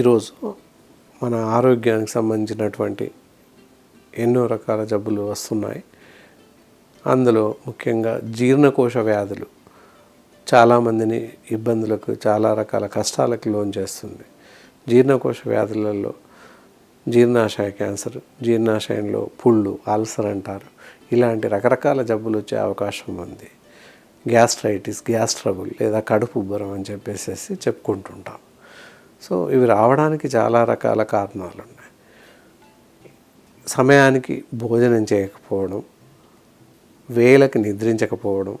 ఈరోజు మన ఆరోగ్యానికి సంబంధించినటువంటి ఎన్నో రకాల జబ్బులు వస్తున్నాయి. అందులో ముఖ్యంగా జీర్ణకోశ వ్యాధులు చాలామందిని ఇబ్బందులకు చాలా రకాల కష్టాలకు లోన్ చేస్తుంది. జీర్ణకోశ వ్యాధులలో జీర్ణాశయ క్యాన్సర్ జీర్ణాశయంలో పుళ్ళు అల్సర్ అంటారు. ఇలాంటి రకరకాల జబ్బులు వచ్చే అవకాశం ఉంది. గ్యాస్ట్రైటిస్ గ్యాస్ ట్రబుల్ లేదా కడుపు ఉబ్బరం అని చెప్పేసి చెప్పుకుంటుంటాం. సో ఇవి రావడానికి చాలా రకాల కారణాలు ఉన్నాయి సమయానికి భోజనం చేయకపోవడం వేలకి నిద్రించకపోవడం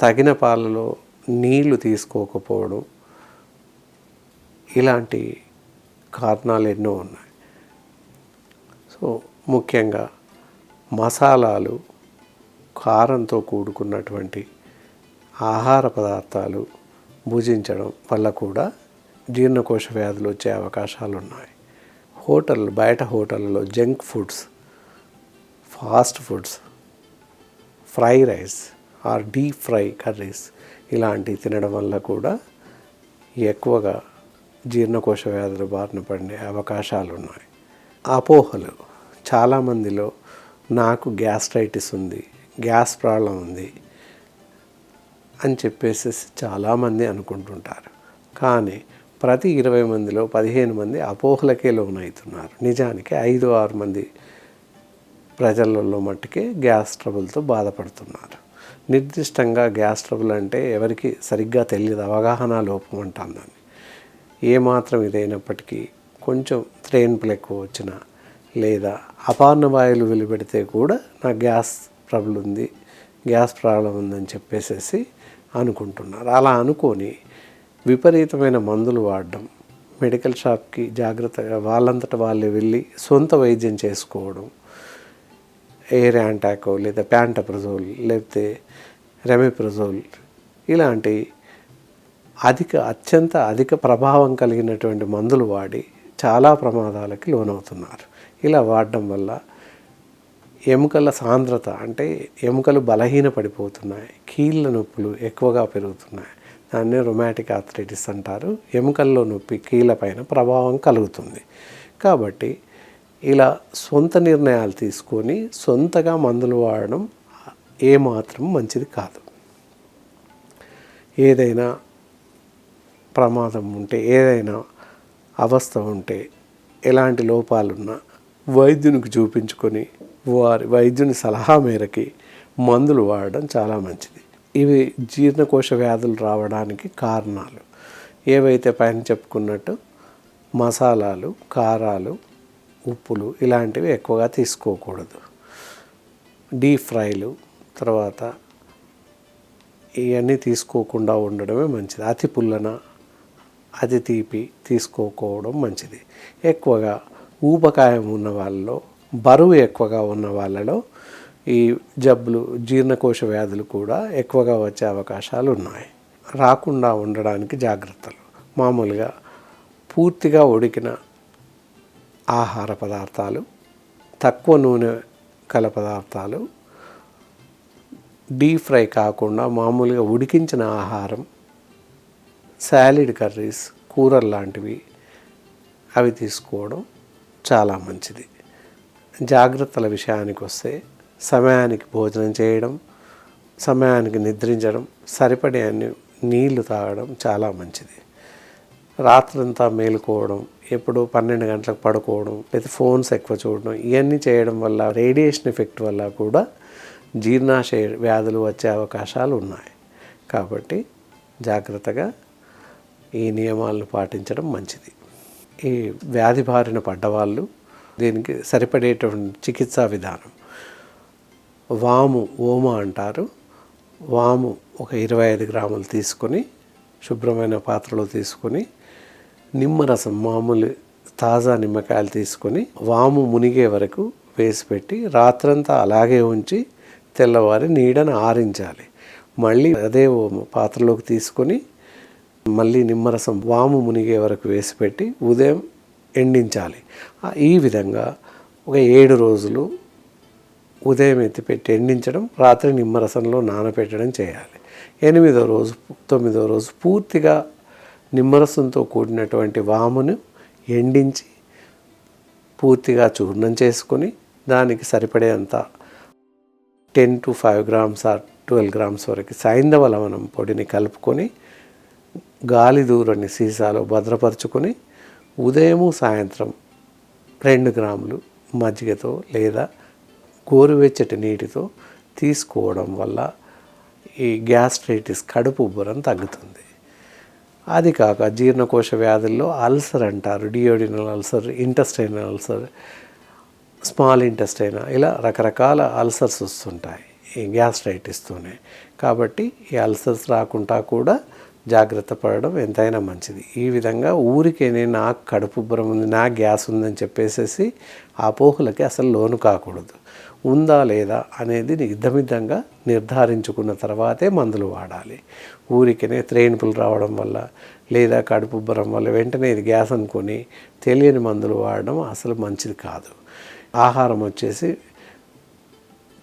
తగిన పాలలో నీళ్ళు తీసుకోకపోవడం ఇలాంటి కారణాలు ఎన్నో ఉన్నాయి. సో ముఖ్యంగా మసాలాలు కారంతో కూడుకున్నటువంటి ఆహార పదార్థాలు భుజించడం వల్ల కూడా జీర్ణకోశ వ్యాధులు వచ్చే అవకాశాలు ఉన్నాయి హోటల్ బయట హోటల్లో junk foods fast foods fry rice or deep fry curries ఇలాంటివి తినడం వల్ల కూడా ఎక్కువగా జీర్ణకోశ వ్యాధులు బారిన పడే అవకాశాలు ఉన్నాయి అపోహలు. చాలామందిలో నాకు గ్యాస్ట్రైటిస్ ఉంది గ్యాస్ ప్రాబ్లం ఉంది అని చెప్పేసి చాలామంది అనుకుంటుంటారు. కానీ ప్రతి ఇరవై మందిలో పదిహేను మంది అపోహలకే లోనవుతున్నారు. నిజానికి ఐదు ఆరు మంది ప్రజలలో మట్టుకే గ్యాస్ ట్రబుల్తో బాధపడుతున్నారు. నిర్దిష్టంగా గ్యాస్ ట్రబుల్ అంటే ఎవరికి సరిగ్గా తెలియదు. అవగాహన లోపం అంటుందని ఏమాత్రం ఇదైనప్పటికీ కొంచెం త్రేన్పులు ఎక్కువ వచ్చినా లేదా అపార్ణ వాయువులు వెలువెడితే కూడా నాకు గ్యాస్ ట్రబుల్ ఉంది గ్యాస్ ప్రాబ్లం ఉందని చెప్పేసేసి అనుకుంటున్నారు. అలా అనుకొని విపరీతమైన మందులు వాడడం మెడికల్ షాప్కి జాగ్రత్తగా వాళ్ళంతట వాళ్ళే వెళ్ళి సొంత వైద్యం చేసుకోవడం ఎయిర్ యాంటాకో లేదా ప్యాంటప్రజోల్ లేకపోతే రెమిప్రజోల్ ఇలాంటి అధిక అత్యంత అధిక ప్రభావం కలిగినటువంటి మందులు వాడి చాలా ప్రమాదాలకి లోనవుతున్నారు. ఇలా వాడడం వల్ల ఎముకల సాంద్రత అంటే ఎముకలు బలహీన పడిపోతున్నాయి కీళ్ళ నొప్పులు ఎక్కువగా పెరుగుతున్నాయి. దాన్ని రొమాటిక్ ఆర్థరైటిస్ అంటారు. ఎముకల్లో నొప్పి కీళ్ళ పైన ప్రభావం కలుగుతుంది. కాబట్టి ఇలా సొంత నిర్ణయాలు తీసుకొని సొంతగా మందులు వాడడం ఏమాత్రం మంచిది కాదు. ఏదైనా ప్రమాదం ఉంటే ఏదైనా అవస్థ ఉంటే ఎలాంటి లోపాలున్నా వైద్యునికి చూపించుకొని వారి వైద్యుని సలహా మేరకి మందులు వాడడం చాలా మంచిది. ఇవి జీర్ణకోశ వ్యాధులు రావడానికి కారణాలు. ఏవైతే పైన చెప్పుకున్నట్టు మసాలాలు కారాలు ఉప్పులు ఇలాంటివి ఎక్కువగా తీసుకోకూడదు. డీప్ ఫ్రైలు తర్వాత ఇవన్నీ తీసుకోకుండా ఉండడమే మంచిది. అతి పుల్లన అతి తీపి తీసుకోకపోవడం మంచిది. ఎక్కువగా ఊబకాయం ఉన్న వాళ్ళలో బరువు ఎక్కువగా ఉన్న వాళ్ళలో ఈ జబ్బులు జీర్ణకోశ వ్యాధులు కూడా ఎక్కువగా వచ్చే అవకాశాలు ఉన్నాయి. రాకుండా ఉండడానికి జాగ్రత్తలు. మామూలుగా పూర్తిగా ఉడికిన ఆహార పదార్థాలు తక్కువ నూనె కల పదార్థాలు డీప్ ఫ్రై కాకుండా మామూలుగా ఉడికించిన ఆహారం శాలిడ్ కర్రీస్ కూరలు లాంటివి అవి తీసుకోవడం చాలా మంచిది. జాగ్రత్తల విషయానికి వస్తే సమయానికి భోజనం చేయడం సమయానికి నిద్రించడం సరిపడే అన్ని నీళ్ళు తాగడం చాలా మంచిది. రాత్రంతా మేలుకోవడం ఎప్పుడు పన్నెండు గంటలకు పడుకోవడం లేదా ఫోన్స్ ఎక్కువ చూడడం ఇవన్నీ చేయడం వల్ల రేడియేషన్ ఎఫెక్ట్ వల్ల కూడా జీర్ణాశయ వ్యాధులు వచ్చే అవకాశాలు ఉన్నాయి. కాబట్టి జాగ్రత్తగా ఈ నియమాలను పాటించడం మంచిది. ఈ వ్యాధి బారిన పడ్డవాళ్ళు దీనికి సరిపడేటువంటి చికిత్సా విధానం వాము ఓమ అంటారు. వాము ఒక ఇరవై ఐదు గ్రాములు తీసుకొని శుభ్రమైన పాత్రలో తీసుకొని నిమ్మరసం మామూలు తాజా నిమ్మకాయలు తీసుకొని వాము మునిగే వరకు వేసి పెట్టి రాత్రంతా అలాగే ఉంచి తెల్లవారి నీడను ఆరించాలి. మళ్ళీ అదే పాత్రలోకి తీసుకొని మళ్ళీ నిమ్మరసం వాము మునిగే వరకు వేసి పెట్టి ఉదయం ఎండించాలి. ఈ విధంగా ఒక ఏడు రోజులు ఉదయం ఎత్తిపెట్టి ఎండించడం రాత్రి నిమ్మరసంలో నానబెట్టడం చేయాలి. ఎనిమిదో రోజు తొమ్మిదో రోజు పూర్తిగా నిమ్మరసంతో కూడినటువంటి వామును ఎండించి పూర్తిగా చూర్ణం చేసుకొని దానికి సరిపడేంత ten to five grams or twelve grams వరకు సైంధవ లవణం పొడిని కలుపుకొని గాలి దూరని సీసాలో భద్రపరుచుకొని ఉదయము సాయంత్రం రెండు గ్రాములు మజ్జిగతో లేదా గోరువెచ్చటి నీటితో తీసుకోవడం వల్ల ఈ గ్యాస్ట్రైటిస్ కడుపు ఉబ్బరం తగ్గుతుంది. అది కాక జీర్ణకోశ వ్యాధుల్లో అల్సర్ అంటారు duodenal ulcer intestinal ulcer small intestine ఇలా రకరకాల అల్సర్స్ వస్తుంటాయి ఈ గ్యాస్ట్రైటిస్తోనే. కాబట్టి ఈ అల్సర్స్ రాకుండా కూడా జాగ్రత్త పడడం ఎంతైనా మంచిది. ఈ విధంగా ఊరికేనే నాకు కడుపుబ్బరం ఉంది నాకు గ్యాస్ ఉందని చెప్పేసేసి ఆ పోహులకి అసలు లోను కాకూడదు. ఉందా లేదా అనేది నిర్ధమిద్దంగా నిర్ధారించుకున్న తర్వాతే మందులు వాడాలి. ఊరికనే త్రేణుపులు రావడం వల్ల లేదా కడుపుబ్బరం వల్ల వెంటనే ఇది గ్యాస్ అనుకొని తెలియని మందులు వాడడం అసలు మంచిది కాదు. ఆహారం వచ్చేసి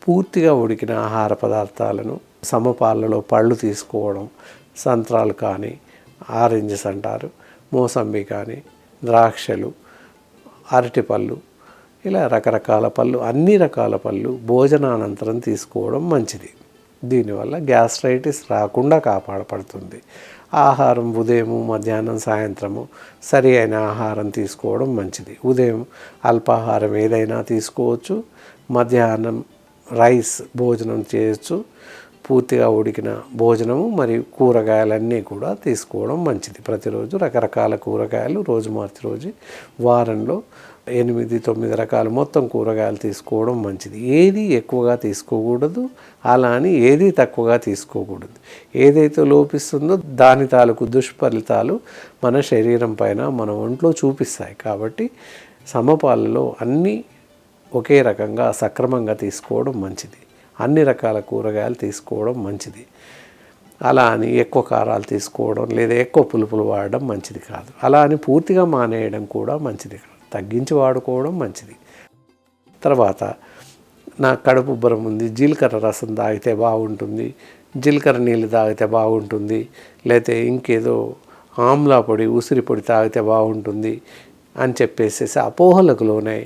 పూర్తిగా ఉడికిన ఆహార పదార్థాలను సమపాలలో పళ్ళు తీసుకోవడం సంత్రాలు కానీ ఆరెంజెస్ అంటారు మోసంబి కానీ ద్రాక్షలు అరటిపళ్ళు ఇలా రకరకాల పళ్ళు అన్ని రకాల పళ్ళు భోజనానంతరం తీసుకోవడం మంచిది. దీనివల్ల గ్యాస్ట్రైటిస్ రాకుండా కాపాడపడుతుంది. ఆహారం ఉదయము మధ్యాహ్నం సాయంత్రము సరి అయిన ఆహారం తీసుకోవడం మంచిది. ఉదయం అల్పాహారం ఏదైనా తీసుకోవచ్చు. మధ్యాహ్నం రైస్ భోజనం చేయొచ్చు. పూర్తిగా ఉడికిన భోజనము మరియు కూరగాయలన్నీ కూడా తీసుకోవడం మంచిది. ప్రతిరోజు రకరకాల కూరగాయలు రోజు మార్చి రోజు వారంలో ఎనిమిది తొమ్మిది రకాలు మొత్తం కూరగాయలు తీసుకోవడం మంచిది. ఏది ఎక్కువగా తీసుకోకూడదు అలా అని ఏది తక్కువగా తీసుకోకూడదు. ఏదైతే లోపిస్తుందో దాని తాలూకు దుష్ఫలితాలు మన శరీరం పైన మన ఒంట్లో చూపిస్తాయి. కాబట్టి సమపాలలో అన్నీ ఒకే రకంగా సక్రమంగా తీసుకోవడం మంచిది. అన్ని రకాల కూరగాయలు తీసుకోవడం మంచిది. అలా అని ఎక్కువ కారాలు తీసుకోవడం లేదా ఎక్కువ పులుపులు వాడడం మంచిది కాదు. అలా అని పూర్తిగా మానేయడం కూడా మంచిది కాదు. తగ్గించి వాడుకోవడం మంచిది. తర్వాత నా కడుపు ఉబ్బరం ఉంది జీలకర్ర రసం తాగితే బాగుంటుంది జీలకర్ర నీళ్ళు తాగితే బాగుంటుంది లేతే ఇంకేదో ఆమ్లా పొడి ఉసిరి పొడి తాగితే బాగుంటుంది అని చెప్పేసేసి అపోహలకు లోనై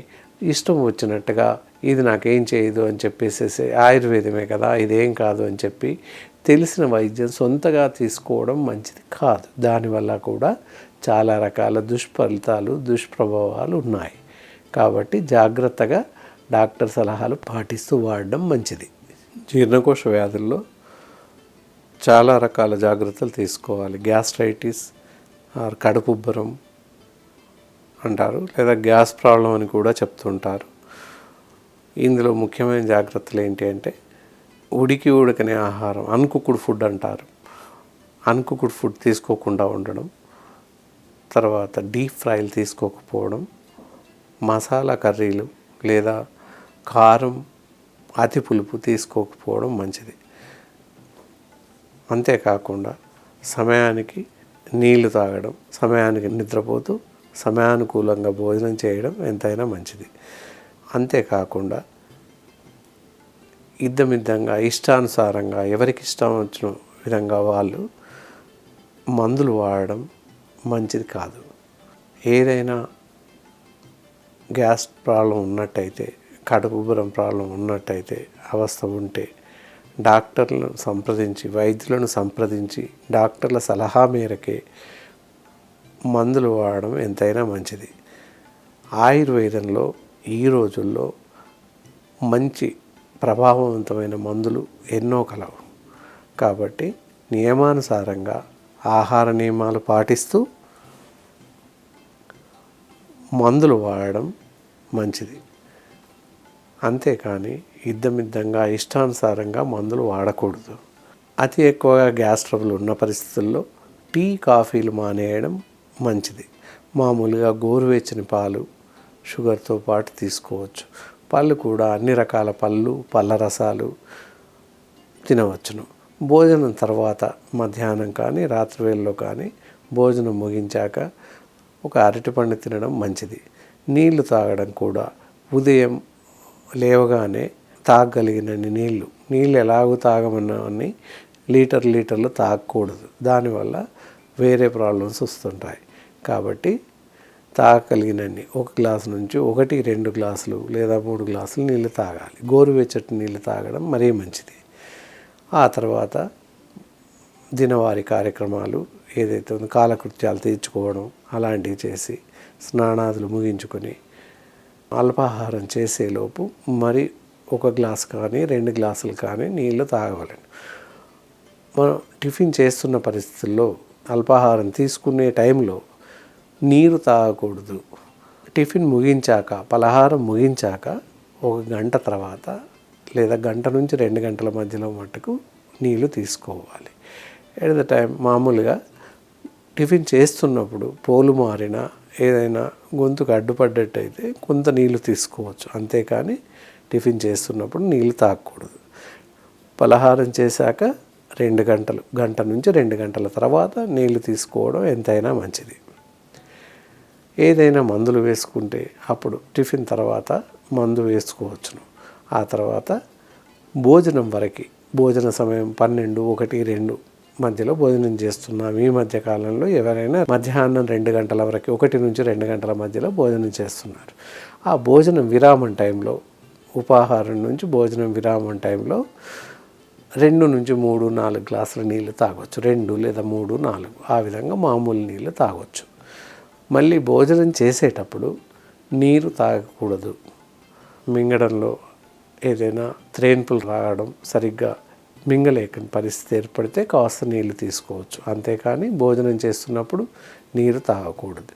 ఇష్టం వచ్చినట్టుగా ఇది నాకేం చేయదు అని చెప్పేసేసి ఆయుర్వేదమే కదా ఇదేం కాదు అని చెప్పి తెలిసిన వైద్యం సొంతగా తీసుకోవడం మంచిది కాదు. దానివల్ల కూడా చాలా రకాల దుష్ఫలితాలు దుష్ప్రభావాలు ఉన్నాయి. కాబట్టి జాగ్రత్తగా డాక్టర్ సలహాలు పాటిస్తూ వాడడం మంచిది. జీర్ణకోశ వ్యాధుల్లో చాలా రకాల జాగ్రత్తలు తీసుకోవాలి. గ్యాస్ట్రైటిస్ ఆర్ కడుపుబ్బరం అంటారు లేదా గ్యాస్ ప్రాబ్లం అని కూడా చెప్తుంటారు. ఇందులో ముఖ్యమైన జాగ్రత్తలు ఏంటి అంటే ఉడికి ఉడకనే ఆహారం అన్కుకుడ్ ఫుడ్ అంటారు. అన్కుకుడ్ ఫుడ్ తీసుకోకుండా ఉండడం తర్వాత డీప్ ఫ్రైలు తీసుకోకపోవడం మసాలా కర్రీలు లేదా కారం అతి పులుపు తీసుకోకపోవడం మంచిది. అంతేకాకుండా సమయానికి నీళ్ళు తాగడం సమయానికి నిద్రపోతూ సమయానుకూలంగా భోజనం చేయడం ఎంతైనా మంచిది. అంతేకాకుండా ఇద్దమిద్దంగా ఇష్టానుసారంగా ఎవరికి ఇష్టం వచ్చిన విధంగా వాళ్ళు మందులు వాడడం మంచిది కాదు. ఏదైనా గ్యాస్ ప్రాబ్లం ఉన్నట్టయితే కడుపు ఉబ్బరం ప్రాబ్లం ఉన్నట్టయితే అవస్థ ఉంటే డాక్టర్లను సంప్రదించి వైద్యులను సంప్రదించి డాక్టర్ల సలహా మేరకే మందులు వాడడం ఎంతైనా మంచిది. ఆయుర్వేదంలో ఈ రోజుల్లో మంచి ప్రభావవంతమైన మందులు ఎన్నో కలవు. కాబట్టి నియమానుసారంగా ఆహార నియమాలు పాటిస్తూ మందులు వాడడం మంచిది. అంతేకాని ఇద్దమిద్దంగా ఇష్టానుసారంగా మందులు వాడకూడదు. అతి ఎక్కువగా గ్యాస్ ట్రబుల్ ఉన్న పరిస్థితుల్లో టీ కాఫీలు మానేయడం మంచిది. మామూలుగా గోరువెచ్చని పాలు షుగర్తో పాటు తీసుకోవచ్చు. పళ్ళు కూడా అన్ని రకాల పళ్ళు పళ్ళ రసాలు తినవచ్చును. భోజనం తర్వాత మధ్యాహ్నం కానీ రాత్రి వేళలో కానీ భోజనం ముగించాక ఒక అరటిపండు తినడం మంచిది. నీళ్ళు తాగడం కూడా. ఉదయం లేవగానే తాగగలిగినన్ని నీళ్ళు. నీళ్ళు ఎలాగో తాగమన్నవన్నీ లీటర్ లీటర్లు తాగకూడదు. దానివల్ల వేరే ప్రాబ్లమ్స్ వస్తుంటాయి. కాబట్టి తాగగలిగినన్ని ఒక గ్లాసు నుంచి ఒకటి రెండు గ్లాసులు లేదా మూడు గ్లాసులు నీళ్ళు తాగాలి. గోరువెచ్చటి నీళ్ళు తాగడం మరీ మంచిది. ఆ తర్వాత దినవారి కార్యక్రమాలు ఏదైతే ఉందో కాలకృత్యాలు తీర్చుకోవడం అలాంటివి చేసి స్నానాదులు ముగించుకొని అల్పాహారం చేసేలోపు మరి ఒక గ్లాస్ కానీ రెండు గ్లాసులు కానీ నీళ్ళు తాగవలను. మనం టిఫిన్ చేస్తున్న పరిస్థితుల్లో అల్పాహారం తీసుకునే టైంలో నీరు తాగకూడదు. టిఫిన్ ముగించాక పలహారం ముగించాక ఒక గంట తర్వాత లేదా గంట నుంచి రెండు గంటల మధ్యలో మట్టుకు నీళ్ళు తీసుకోవాలి. ఎట్ ద టైం మామూలుగా టిఫిన్ చేస్తున్నప్పుడు పోలు మారిన ఏదైనా గొంతుకు అడ్డుపడ్డట్టయితే కొంత నీళ్ళు తీసుకోవచ్చు. అంతేకాని టిఫిన్ చేస్తున్నప్పుడు నీళ్ళు తాగకూడదు పలహారం చేశాక రెండు గంటలు గంట నుంచి రెండు గంటల తర్వాత నీళ్ళు తీసుకోవడం ఎంతైనా మంచిది. ఏదైనా మందులు వేసుకుంటే అప్పుడు టిఫిన్ తర్వాత మందు వేసుకోవచ్చును. ఆ తర్వాత భోజనం వరకు భోజన సమయం పన్నెండు ఒకటి రెండు మధ్యలో భోజనం చేస్తున్నాం. ఈ మధ్య కాలంలో ఎవరైనా మధ్యాహ్నం రెండు గంటల వరకు ఒకటి నుంచి రెండు గంటల మధ్యలో భోజనం చేస్తున్నారు. ఆ భోజనం విరామం టైంలో ఉపాహారం నుంచి భోజనం విరామం టైంలో రెండు నుంచి మూడు నాలుగు గ్లాసుల నీళ్ళు తాగొచ్చు. రెండు లేదా మూడు నాలుగు. ఆ విధంగా మామూలు నీళ్ళు తాగొచ్చు. మళ్ళీ భోజనం చేసేటప్పుడు నీరు తాగకూడదు. మింగడంలో ఏదైనా త్రేన్పులు రావడం సరిగ్గా మింగలేకని పరిస్థితి ఏర్పడితే కాస్త నీళ్ళు తీసుకోవచ్చు. అంతేకాని భోజనం చేస్తున్నప్పుడు నీరు తాగకూడదు.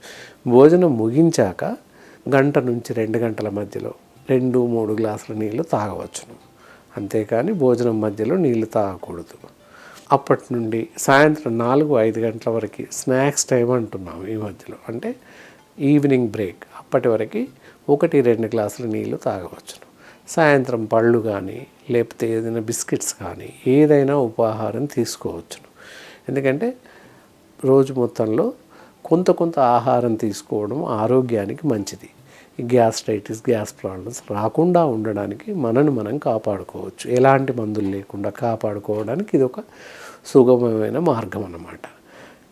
భోజనం ముగించాక గంట నుంచి రెండు గంటల మధ్యలో రెండు మూడు గ్లాసుల నీళ్ళు తాగవచ్చును. అంతేకాని భోజనం మధ్యలో నీళ్ళు తాగకూడదు. అప్పటి నుండి సాయంత్రం నాలుగు ఐదు గంటల వరకు స్నాక్స్ టైం అంటున్నాము ఈ మధ్యలో. అంటే ఈవినింగ్ బ్రేక్. అప్పటి వరకు ఒకటి రెండు గ్లాసుల నీళ్ళు తాగవచ్చును. సాయంత్రం పళ్ళు కానీ లేకపోతే ఏదైనా బిస్కెట్స్ కానీ ఏదైనా ఉపాహారం తీసుకోవచ్చును. ఎందుకంటే రోజు మొత్తంలో కొంత కొంత ఆహారం తీసుకోవడం ఆరోగ్యానికి మంచిది. గ్యాస్ట్రైటిస్ గ్యాస్ ప్రాబ్లమ్స్ రాకుండా ఉండడానికి మనను మనం కాపాడుకోవచ్చు. ఎలాంటి మందులు లేకుండా కాపాడుకోవడానికి ఇది ఒక సుగమమైన మార్గం అన్నమాట.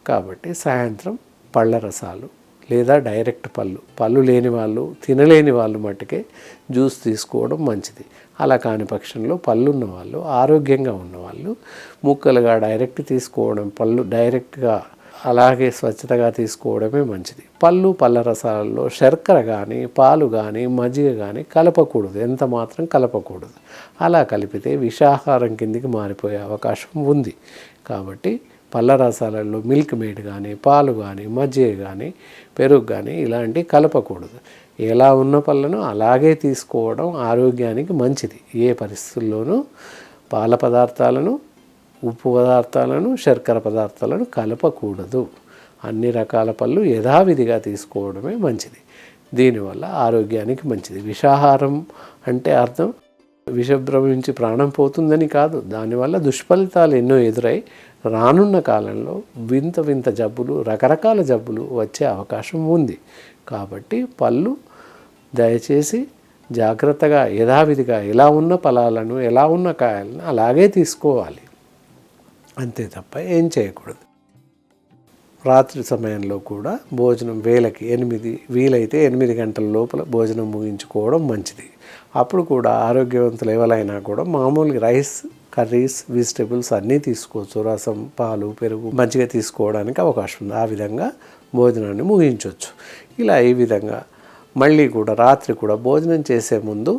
కాబట్టి సాయంత్రం పళ్ళ రసాలు లేదా డైరెక్ట్ పళ్ళు. పళ్ళు లేని వాళ్ళు తినలేని వాళ్ళు మట్టుకే జ్యూస్ తీసుకోవడం మంచిది. అలా కాని పక్షంలో పళ్ళు ఉన్నవాళ్ళు ఆరోగ్యంగా ఉన్నవాళ్ళు ముక్కలుగా డైరెక్ట్ తీసుకోవడం పళ్ళు డైరెక్ట్గా అలాగే స్వచ్ఛతగా తీసుకోవడమే మంచిది. పళ్ళు పళ్ళ రసాలలో శర్కర కానీ పాలు కానీ మజ్జిగ కానీ కలపకూడదు. ఎంత మాత్రం కలపకూడదు. అలా కలిపితే విషాహారం కిందికి మారిపోయే అవకాశం ఉంది. కాబట్టి పళ్ళ రసాలలో మిల్క్ మేడ్ కానీ పాలు కానీ మజ్జిగ కానీ పెరుగు కానీ ఇలాంటివి కలపకూడదు. ఎలా ఉన్న పళ్ళను అలాగే తీసుకోవడం ఆరోగ్యానికి మంచిది. ఏ పరిస్థితుల్లోనూ పాల పదార్థాలను ఉప్పు పదార్థాలను శర్కర పదార్థాలను కలపకూడదు. అన్ని రకాల పళ్ళు యథావిధిగా తీసుకోవడమే మంచిది. దీనివల్ల ఆరోగ్యానికి మంచిది. విషాహారం అంటే అర్థం? విషభ్రమించి ప్రాణం పోతుందని కాదు. దానివల్ల దుష్ఫలితాలు ఎన్నో ఎదురై రానున్న కాలంలో వింత వింత జబ్బులు రకరకాల జబ్బులు వచ్చే అవకాశం ఉంది. కాబట్టి పళ్ళు దయచేసి జాగ్రత్తగా యథావిధిగా ఎలా ఉన్న ఫలాలను ఎలా ఉన్న కాయలను అలాగే తీసుకోవాలి. అంతే తప్ప ఏం చేయకూడదు. రాత్రి సమయంలో కూడా భోజనం వేలకి ఎనిమిది వీలైతే ఎనిమిది గంటల లోపల భోజనం ముగించుకోవడం మంచిది. అప్పుడు కూడా ఆరోగ్యవంతులు ఎవరైనా కూడా మామూలుగా రైస్ కర్రీస్ వెజిటేబుల్స్ అన్నీ తీసుకోవచ్చు. రసం పాలు పెరుగు మంచిగా తీసుకోవడానికి అవకాశం ఉంది. ఆ విధంగా భోజనాన్ని ముగించవచ్చు ఇలా ఈ విధంగా మళ్ళీ కూడా రాత్రి కూడా భోజనం చేసే ముందు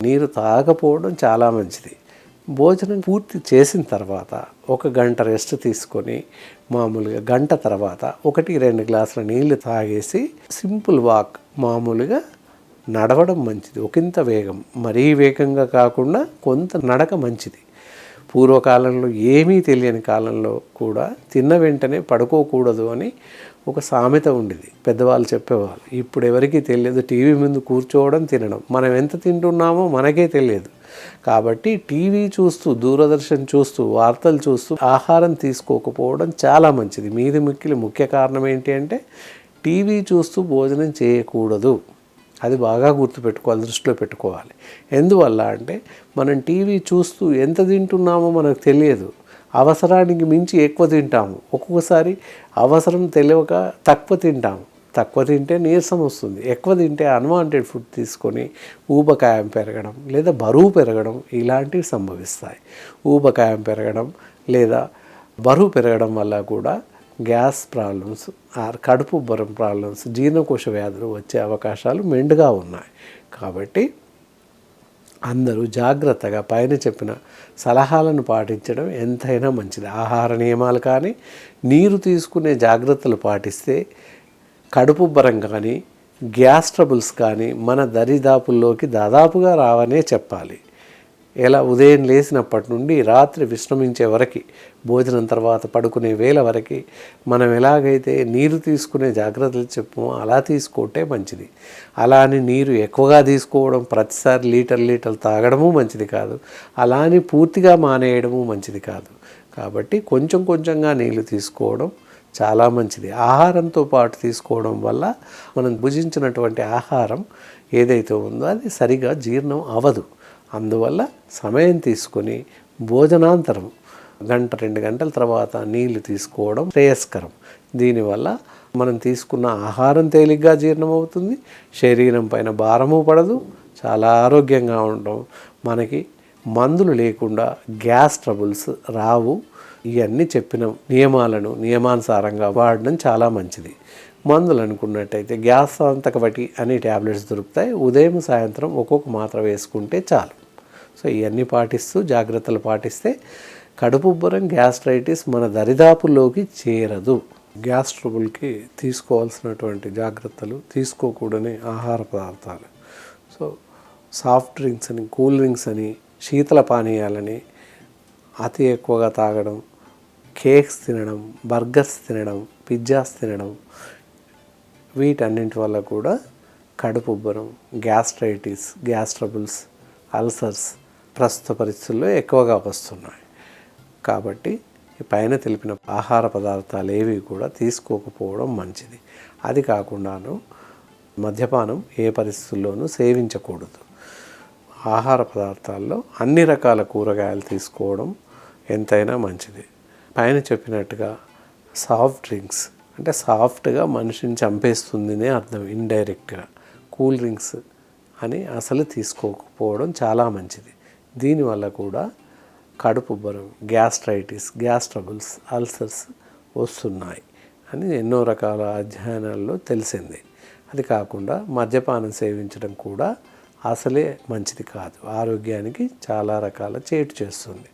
నీరు తాగకపోవడం చాలా మంచిది. భోజనం పూర్తి చేసిన తర్వాత ఒక గంట రెస్ట్ తీసుకొని మామూలుగా గంట తర్వాత ఒకటి రెండు గ్లాసుల నీళ్ళు తాగేసి సింపుల్ వాక్ మామూలుగా నడవడం మంచిది. ఒకంత వేగం మరీ వేగంగా కాకుండా కొంత నడక మంచిది. పూర్వకాలంలో ఏమీ తెలియని కాలంలో కూడా తిన్న వెంటనే పడుకోకూడదు అని ఒక సామెత ఉండేది. పెద్దవాళ్ళు చెప్పేవాళ్ళు ఇప్పుడు ఎవరికీ తెలియదు టీవీ ముందు కూర్చోవడం తినడం. మనం ఎంత తింటున్నామో మనకే తెలియదు. కాబట్టి టీవీ చూస్తూ దూరదర్శన్ చూస్తూ వార్తలు చూస్తూ ఆహారం తీసుకోకపోవడం చాలా మంచిది. మీది మిక్కిలి ముఖ్య కారణం ఏంటి అంటే టీవీ చూస్తూ భోజనం చేయకూడదు. అది బాగా గుర్తుపెట్టుకోవాలి దృష్టిలో పెట్టుకోవాలి. ఎందువల్ల అంటే మనం టీవీ చూస్తూ ఎంత తింటున్నామో మనకు తెలియదు. అవసరానికి మించి ఎక్కువ తింటాము. ఒక్కొక్కసారి అవసరం తెలియక తక్కువ తింటాము. తక్కువ తింటే నీరసం వస్తుంది. ఎక్కువ తింటే అన్వాంటెడ్ ఫుడ్ తీసుకొని ఊబకాయం పెరగడం లేదా బరువు పెరగడం ఇలాంటివి సంభవిస్తాయి. ఊబకాయం పెరగడం లేదా బరువు పెరగడం వల్ల కూడా గ్యాస్ ప్రాబ్లమ్స్ ఆర్ కడుపు ఉబ్బరం ప్రాబ్లమ్స్ జీర్ణకోశ వ్యాధులు వచ్చే అవకాశాలు మెండుగా ఉన్నాయి. కాబట్టి అందరూ జాగ్రత్తగా పైన చెప్పిన సలహాలను పాటించడం ఎంతైనా మంచిది. ఆహార నియమాలు కానీ నీరు తీసుకునే జాగ్రత్తలు పాటిస్తే కడుపు బరం కానీ గ్యాస్ ట్రబుల్స్ కానీ మన దరిదాపుల్లోకి దాదాపుగా రావనే చెప్పాలి. ఎలా ఉదయం లేచినప్పటి నుండి రాత్రి విశ్రమించే వరకు భోజనం తర్వాత పడుకునే వేల వరకు మనం ఎలాగైతే నీరు తీసుకునే జాగ్రత్తలు చెప్పమో అలా తీసుకుంటే మంచిది. అలా అని నీరు ఎక్కువగా తీసుకోవడం ప్రతిసారి లీటర్ లీటర్లు తాగడము మంచిది కాదు. అలా అని పూర్తిగా మానేయడము మంచిది కాదు. కాబట్టి కొంచెం కొంచెంగా నీళ్ళు తీసుకోవడం చాలా మంచిది. ఆహారంతో పాటు తీసుకోవడం వల్ల మనం భుజించినటువంటి ఆహారం ఏదైతే ఉందో అది సరిగా జీర్ణం అవ్వదు అందువల్ల సమయం తీసుకొని భోజనాంతరం గంట రెండు గంటల తర్వాత నీళ్ళు తీసుకోవడం శ్రేయస్కరం. దీనివల్ల మనం తీసుకున్న ఆహారం తేలిగ్గా జీర్ణమవుతుంది శరీరం పైన భారము పడదు చాలా ఆరోగ్యంగా ఉండడం మనకి మందులు లేకుండా గ్యాస్ ట్రబుల్స్ రావు. ఇవన్నీ చెప్పిన నియమాలను నియమానుసారంగా వాడడం చాలా మంచిది. మందులు అనుకున్నట్టయితే గ్యాస్ అంతకబటి అనే ట్యాబ్లెట్స్ దొరుకుతాయి. ఉదయం సాయంత్రం ఒక్కొక్క మాత్ర వేసుకుంటే చాలు. సో ఇవన్నీ పాటిస్తూ జాగ్రత్తలు పాటిస్తే కడుపుబ్బరం గ్యాస్ట్రైటిస్ మన దరిదాపుల్లోకి చేరదు. గ్యాస్ ట్రబుల్కి తీసుకోవాల్సినటువంటి జాగ్రత్తలు తీసుకోకూడని ఆహార పదార్థాలు. సో సాఫ్ట్ డ్రింక్స్ అని కూల్ డ్రింక్స్ అని శీతల పానీయాలని అతి ఎక్కువగా తాగడం కేక్స్ తినడం బర్గర్స్ తినడం పిజ్జాస్ తినడం వీటన్నింటి వల్ల కూడా కడుపు ఉబ్బరం గ్యాస్ట్రైటిస్ గ్యాస్ ట్రబుల్స్ అల్సర్స్ ప్రస్తుత పరిస్థితుల్లో ఎక్కువగా వస్తున్నాయి. కాబట్టి ఈ పైన తెలిపిన ఆహార పదార్థాలు ఏవి కూడా తీసుకోకపోవడం మంచిది. అది కాకుండాను మద్యపానం ఏ పరిస్థితుల్లోనూ సేవించకూడదు. ఆహార పదార్థాల్లో అన్ని రకాల కూరగాయలు తీసుకోవడం ఎంతైనా మంచిది. పైన చెప్పినట్టుగా సాఫ్ట్ డ్రింక్స్ అంటే సాఫ్ట్గా మనిషిని చంపేస్తుందనే అర్థం ఇండైరెక్ట్గా. కూల్ డ్రింక్స్ అని అసలు తీసుకోకపోవడం చాలా మంచిది. దీనివల్ల కూడా కడుపు బరం గ్యాస్ట్రైటిస్ గ్యాస్ ట్రబుల్స్ అల్సర్స్ వస్తున్నాయి అని ఎన్నో రకాల అధ్యయనాల్లో తెలిసింది. అది కాకుండా మద్యపానం సేవించడం కూడా అసలే మంచిది కాదు. ఆరోగ్యానికి చాలా రకాల చేటు చేస్తుంది.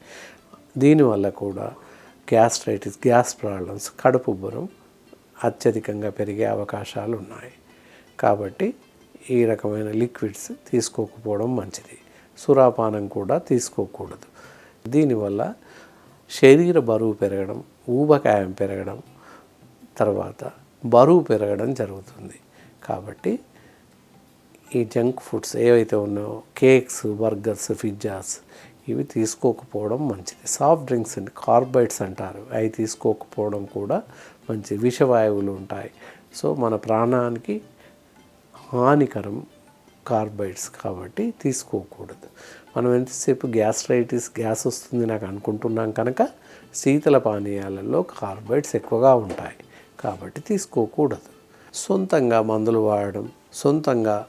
దీనివల్ల కూడా గ్యాస్ట్రైటిస్ గ్యాస్ ప్రాబ్లమ్స్ కడుపు బరం అత్యధికంగా పెరిగే అవకాశాలు ఉన్నాయి. కాబట్టి ఈ రకమైన లిక్విడ్స్ తీసుకోకపోవడం మంచిది. సురాపానం కూడా తీసుకోకూడదు. దీనివల్ల శరీర బరువు పెరగడం ఊబకాయం పెరగడం తర్వాత బరువు పెరగడం జరుగుతుంది. కాబట్టి ఈ జంక్ ఫుడ్స్ ఏవైతే ఉన్నాయో కేక్స్ బర్గర్స్ పిజ్జాస్ ఇవి తీసుకోకపోవడం మంచిది. సాఫ్ట్ డ్రింక్స్ అండ్ కార్బైడ్స్ అంటారు. అవి తీసుకోకపోవడం కూడా మంచి విషవాయువులు ఉంటాయి. సో మన ప్రాణానికి హానికరం కార్బైడ్స్ కాబట్టి తీసుకోకూడదు. మనం ఎంతసేపు గ్యాస్ట్రైటిస్ గ్యాస్ వస్తుంది నాకు అనుకుంటున్నాం కనుక శీతల పానీయాలలో కార్బైడ్స్ ఎక్కువగా ఉంటాయి కాబట్టి తీసుకోకూడదు. సొంతంగా మందులు వాడడం సొంతంగా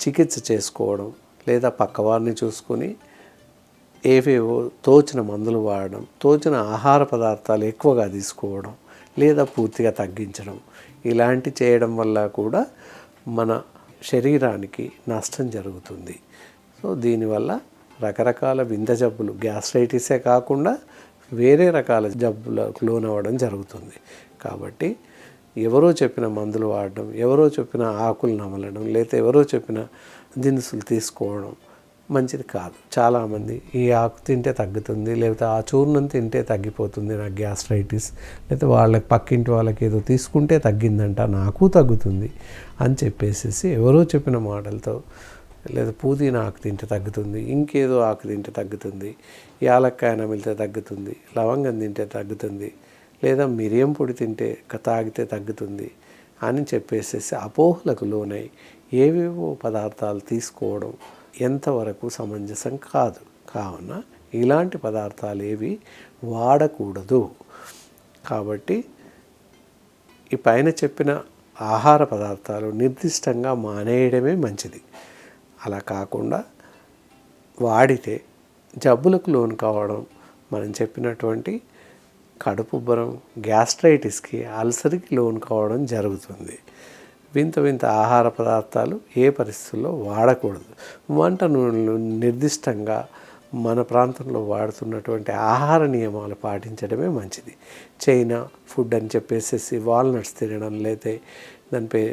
చికిత్స చేసుకోవడం లేదా పక్కవారిని చూసుకొని ఏవేవో తోచిన మందులు వాడడం తోచిన ఆహార పదార్థాలు ఎక్కువగా తీసుకోవడం లేదా పూర్తిగా తగ్గించడం. ఇలాంటి చేయడం వల్ల కూడా మన శరీరానికి నష్టం జరుగుతుంది. సో దీనివల్ల రకరకాల వింద జబ్బులు గ్యాస్ట్రైటిసే కాకుండా వేరే రకాల జబ్బులకు లోనవ్వడం జరుగుతుంది. కాబట్టి ఎవరో చెప్పిన మందులు వాడడం ఎవరో చెప్పిన ఆకులు నమలడం లేదా ఎవరో చెప్పిన దినుసులు తీసుకోవడం మంచిది కాదు. చాలామంది ఈ ఆకు తింటే తగ్గుతుంది లేకపోతే ఆ చూర్ణం తింటే తగ్గిపోతుంది నాకు గ్యాస్ట్రైటిస్ లేకపోతే వాళ్ళకి పక్కింటి వాళ్ళకి ఏదో తీసుకుంటే తగ్గిందంట నాకు తగ్గుతుంది అని చెప్పేసేసి ఎవరో చెప్పిన మాటలతో లేదా పుదీనా ఆకు తింటే తగ్గుతుంది ఇంకేదో ఆకు తింటే తగ్గుతుంది యాలక్కాయ నమిలితే తగ్గుతుంది లవంగం తింటే తగ్గుతుంది లేదా మిరియం పొడి తింటే తాగితే తగ్గుతుంది అని చెప్పేసేసి అపోహలకు లోనై ఏవేవో పదార్థాలు తీసుకోవడం ఎంతవరకు సమంజసం కాదు. కావున ఇలాంటి పదార్థాలు ఏవి వాడకూడదు. కాబట్టి ఈ పైన చెప్పిన ఆహార పదార్థాలు నిర్దిష్టంగా మానేయడమే మంచిది. అలా కాకుండా వాడితే జబ్బులకు లోను కావడం మనం చెప్పినటువంటి కడుపుబ్బరం గ్యాస్ట్రైటిస్కి అల్సర్కి లోను కావడం జరుగుతుంది. వింత వింత ఆహార పదార్థాలు ఏ పరిస్థితుల్లో వాడకూడదు. వంట నూనెలు నిర్దిష్టంగా మన ప్రాంతంలో వాడుతున్నటువంటి ఆహార నియమాలు పాటించడమే మంచిది. చైనా ఫుడ్ అని చెప్పేసేసి వాల్నట్స్ తినడం లేతే దానిపై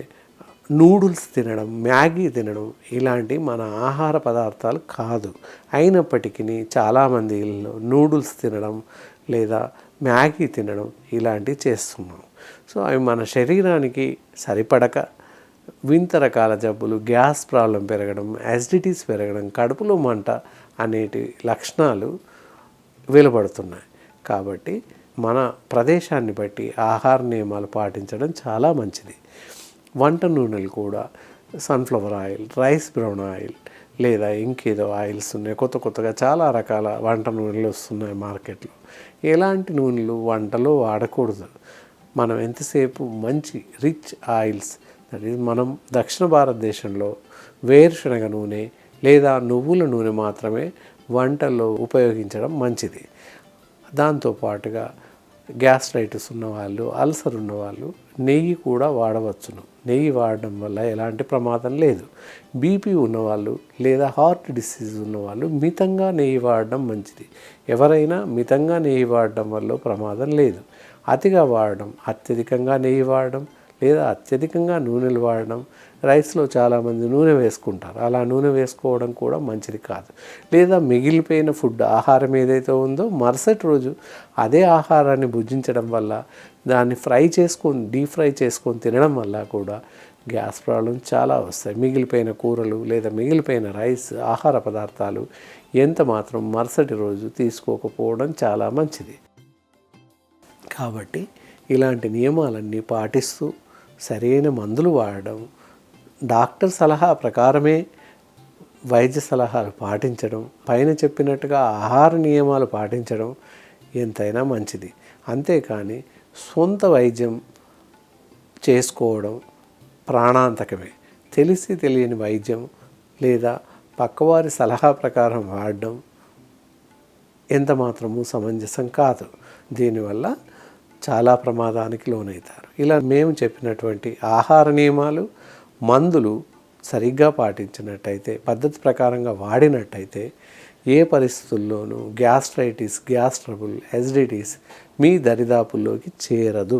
నూడిల్స్ తినడం మ్యాగీ తినడం ఇలాంటి మన ఆహార పదార్థాలు కాదు. అయినప్పటికీ చాలామంది ఇళ్ళలో నూడిల్స్ తినడం లేదా మ్యాగీ తినడం ఇలాంటివి చేస్తున్నాం. సో అవి మన శరీరానికి సరిపడక వింత రకాల జబ్బులు గ్యాస్ ప్రాబ్లం పెరగడం యాసిడిటీస్ పెరగడం కడుపులో మంట అనేటి లక్షణాలు వెలువడుతున్నాయి. కాబట్టి మన ప్రదేశాన్ని బట్టి ఆహార నియమాలు పాటించడం చాలా మంచిది. వంట నూనెలు కూడా sunflower oil rice bran oil లేదా ఇంకేదో ఆయిల్స్ ఉన్నాయి. కొత్త కొత్తగా చాలా రకాల వంట నూనెలు వస్తున్నాయి మార్కెట్లో. ఎలాంటి నూనెలు వంటలో వాడకూడదు. మనం ఎంతసేపు మంచి రిచ్ ఆయిల్స్ దట్ ఈజ్ మనం దక్షిణ భారతదేశంలో వేరుశనగ నూనె లేదా నువ్వుల నూనె మాత్రమే వంటల్లో ఉపయోగించడం మంచిది. దాంతోపాటుగా గ్యాస్ట్రైటిస్ ఉన్నవాళ్ళు అల్సర్ ఉన్నవాళ్ళు నెయ్యి కూడా వాడవచ్చును. నెయ్యి వాడడం వల్ల ఎలాంటి ప్రమాదం లేదు. బీపీ ఉన్నవాళ్ళు లేదా హార్ట్ డిసీజ్ ఉన్నవాళ్ళు మితంగా నెయ్యి వాడడం మంచిది. ఎవరైనా మితంగా నెయ్యి వాడడం వల్ల ప్రమాదం లేదు. అతిగా వాడడం అత్యధికంగా నెయ్యి వాడడం లేదా అత్యధికంగా నూనెలు వాడడం. రైస్లో చాలామంది నూనె వేసుకుంటారు. అలా నూనె వేసుకోవడం కూడా మంచిది కాదు. లేదా మిగిలిపోయిన ఫుడ్ ఆహారం ఏదైతే ఉందో మరుసటి రోజు అదే ఆహారాన్ని భుజించడం వల్ల దాన్ని ఫ్రై చేసుకొని డీప్ ఫ్రై చేసుకొని తినడం వల్ల కూడా గ్యాస్ ప్రాబ్లం చాలా వస్తాయి. మిగిలిపోయిన కూరలు లేదా మిగిలిపోయిన రైస్ ఆహార పదార్థాలు ఎంత మాత్రం మరుసటి రోజు తీసుకోకపోవడం చాలా మంచిది. కాబట్టి ఇలాంటి నియమాలన్నీ పాటిస్తూ సరైన మందులు వాడడం డాక్టర్ సలహా ప్రకారమే వైద్య సలహాలు పాటించడం పైన చెప్పినట్టుగా ఆహార నియమాలు పాటించడం ఎంతైనా మంచిది. అంతేకాని సొంత వైద్యం చేసుకోవడం ప్రాణాంతకమే. తెలిసి తెలియని వైద్యం లేదా పక్కవారి సలహా ప్రకారం వాడడం ఎంత మాత్రము సమంజసం కాదు. దీనివల్ల చాలా ప్రమాదానికి లోనవుతారు ఇలా మేము చెప్పినటువంటి ఆహార నియమాలు మందులు సరిగ్గా పాటించినట్టయితే పద్ధతి ప్రకారంగా వాడినట్టయితే ఏ పరిస్థితుల్లోనూ గ్యాస్ట్రైటిస్ గ్యాస్ ట్రబుల్ ఎసిడిటీస్ మీ దరిదాపుల్లోకి చేరదు.